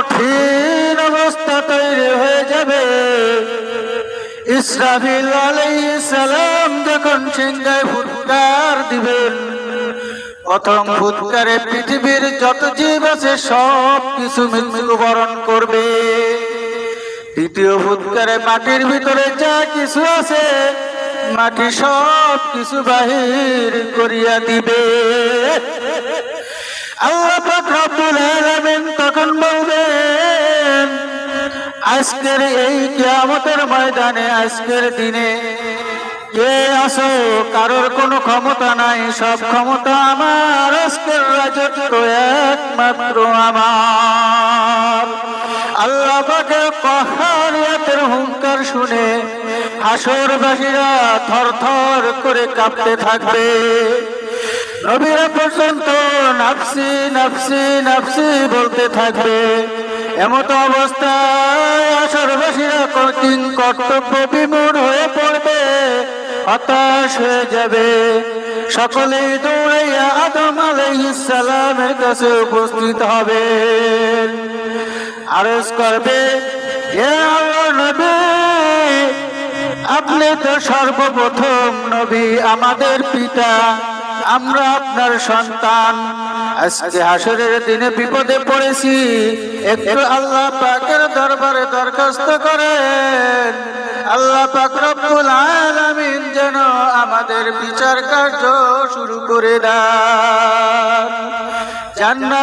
কঠিন অবস্থা তৈরি হয়ে যাবে। ইসরাফিল সালাম যখন সিংহায় ফুৎকার দিবেন, প্রথম ফুৎকারে পৃথিবীর যত জীব আছে সব কিছু মৃত্যুবরণ করবে। দ্বিতীয় ফুৎকারে মাটির ভিতরে যা কিছু আছে, মাটি সব কিছু বাহির করিয়া দিবে। আল্লাহ তখন বলবেন আজকের এই কিয়ামতের ময়দানে, আজকের দিনে কে আসো কারোর কোনো ক্ষমতা নাই, সব ক্ষমতা আমার। আজকের রাজত্ব একমাত্র আমার। আল্লাহ পাকের কহারিয়াতের হুঙ্কার শুনে থর থর করে কাঁপতে থাকবে। নবীরা পর্যন্ত নাফসি নাফসি নাফসি বলতে থাকবে। এমত অবস্থায় আসরবাসীরা কঠিন কর্তব্য বিমূঢ় হয়ে পড়বে, হতাশ হয়ে যাবে। সকলেই দৌড়াইয়া আদম আলাইহিস সালামের কাছে উপস্থিত হবে। আরজ করবে আপনি তো সর্বপ্রথম নবী, আমাদের পিতা, আমরা আপনার সন্তান। আজকে হাসরের দিনে বিপদে পড়েছি, একটু আল্লাহ পাকের দরবারে দরখাস্ত করেন। আল্লাহ পাক রব্বুল আলামিন যেন আমাদের বিচার কার্য শুরু করে দেন। জান্নাত